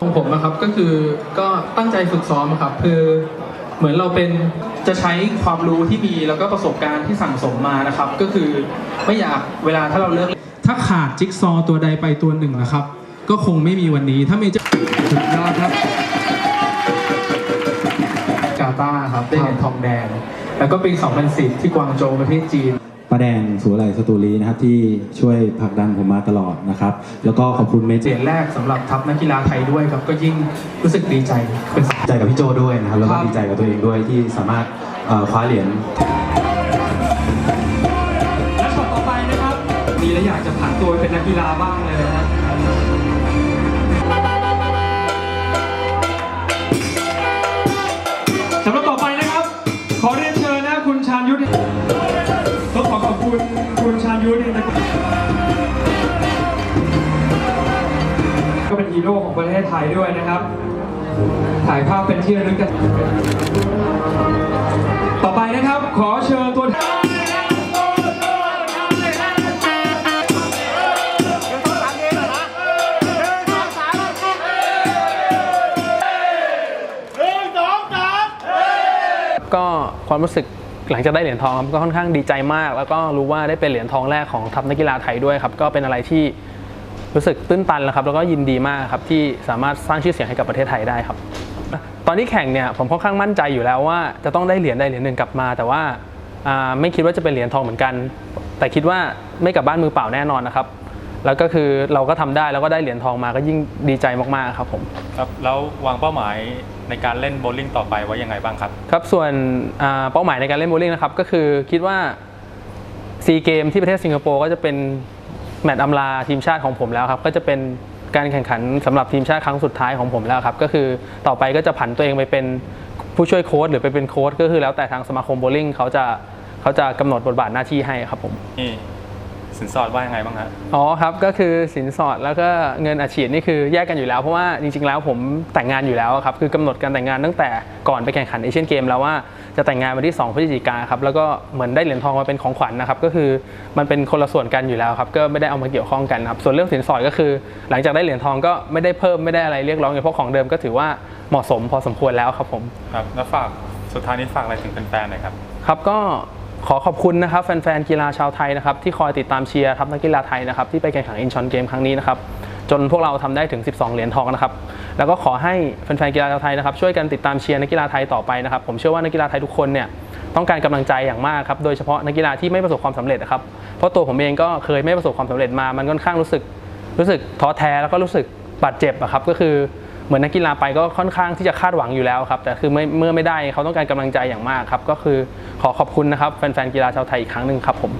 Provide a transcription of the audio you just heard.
ของผมนะครับก็คือก็ตั้งใจฝึกซ้อมครับคือเหมือนเราเป็นจะใช้ความรู้ที่มีแล้วก็ประสบการณ์ที่สั่งสมมานะครับ ก็คือไม่อยากเวลาถ้าเราเลิกถ้าขาดจิ๊กซอว์ตัวใดไปตัวหนึ่งนะครับ ก็คงไม่มีวันนี้ถ้าเมเจอร์สุดยอดครับกาตาร์ครับได้เหรียญทองแดง แล้วก็ปี2010ที่กวางโจวประเทศจีน ป้าแดงสุวไลสตูรีนะครับที่ช่วยผลักดันผมมาตลอดนะครับ แล้วก็ขอบคุณเมเจเหรียญแรกสำหรับทัพนักกีฬาไทยด้วยครับก็ยิ่งรู้สึกดีใจเป็นดีใจกับพี่โจด้วยนะครับแล้วก็ครับดีใจกับตัวเองด้วยที่สามารถเอ่อคว้าเหรียญและช็อตต่อไปนะครับมีแล้วอยากจะผันตัวไปเป็นนักกีฬาบ้างเลยนะฮะสำหรับต่อไปนะครับ ขอเรียนเชิญนะคุณชาญยุทธ ก็เป็นฮีโร่ของประเทศไทยด้วยนะครับ ถ่ายภาพเป็นที่ระลึกกันต่อไปนะครับ ขอเชิญตัวก็ความรู้สึกหลังจากได้เหรียญทองครับก็ค่อนข้างดีใจมาก แล้วก็รู้ว่าได้เป็นเหรียญทองแรกของทัพนักกีฬาไทยด้วยครับ ก็เป็นอะไรที่ รู้สึกตื้นตันแล้วครับแล้วก็ยินดีมากครับที่สามารถสร้างชื่อเสียงให้กับประเทศไทยได้ครับ ตอนที่แข่งเนี่ยผมค่อนข้างมั่นใจอยู่แล้วว่าจะต้องได้เหรียญได้เหรียญหนึ่งกลับมา แต่ว่าอ่าไม่คิดว่าจะเป็นเหรียญทองเหมือนกัน แต่คิดว่าไม่กลับบ้านมือเปล่าแน่นอนนะครับแล้วก็คือเราก็ทำได้แล้วก็ได้เหรียญทองมาก็ยิ่งดีใจมากๆครับผมครับแล้ววางเป้าหมายในการเล่นโบว์ลิ่งต่อไปไว้ยังไงบ้างครับครับส่วนอ่าเป้าหมายในการเล่นโบว์ลิ่งนะครับก็คือคิดว่าซีเกมที่ประเทศสิงคโปร์ก็จะเป็น แมตช์อำลาทีมชาติของผมแล้วครับ ก็จะเป็นการแข่งขันสำหรับทีมชาติครั้งสุดท้ายของผมแล้วครับ ก็คือต่อไปก็จะผันตัวเองไปเป็นผู้ช่วยโค้ชหรือไปเป็นโค้ชก็คือแล้วแต่ทางสมาคมโบลิ่งเขาจะเขาจะกำหนดบทบาทหน้าที่ให้ครับผม สินสอดว่ายังไงบ้างฮะอ๋อครับก็คือสินสอดแล้วก็เงินอาชีพนี่คือแยกกันอยู่แล้วเพราะว่าจริงๆแล้วผมแต่งงานอยู่แล้วครับคือกำหนดการแต่งงานตั้งแต่ก่อนไปแข่งขันเอเชียนเกมแล้วว่าจะแต่งงานวันที่ 2พฤศจิกาครับแล้วก็เหมือนได้เหรียญทองมาเป็นของขวัญนะครับก็คือมันเป็นคนละส่วนกันอยู่แล้วครับก็ไม่ได้เอามาเกี่ยวข้องกันครับส่วนเรื่องสินสอดก็คือ หลังจากได้เหรียญทองก็ไม่ได้เพิ่มไม่ได้อะไรเรียกร้องอย่างเพราะของเดิมก็ถือว่าเหมาะสมพอสมควรแล้วครับผมครับแล้วฝากสุดท้ายนี้ฝากอะไรถึงแฟนๆหน่อยครับครับก็ ขอขอบคุณนะครับแฟนๆกีฬาชาวไทยนะครับที่คอยติดตามเชียร์ทัพนักกีฬาไทยนะครับที่ไปแข่งขันอินชอนเกมครั้งนี้นะครับจนพวกเราทำได้ถึง 12 เหรียญทองนะครับ แล้วก็ขอให้แฟนๆกีฬาชาวไทยนะครับช่วยกันติดตามเชียร์นักกีฬาไทยต่อไปนะครับ ผมเชื่อว่านักกีฬาไทยทุกคนเนี่ยต้องการกำลังใจอย่างมากครับ โดยเฉพาะนักกีฬาที่ไม่ประสบความสำเร็จนะครับ เพราะตัวผมเองก็เคยไม่ประสบความสำเร็จมา มันค่อนข้างรู้สึกรู้สึกท้อแท้แล้วก็รู้สึกบาดเจ็บอะครับ ก็คือเหมือนนักกีฬาไปก็ค่อนข้างที่จะคาดหวังอยู่แล้วครับ แต่คือเมื่อไม่ได้เขาต้องการกำลังใจอย่างมากครับ ก็คือ ขอขอบคุณนะครับแฟนๆกีฬาชาวไทยอีกครั้งหนึ่งครับผม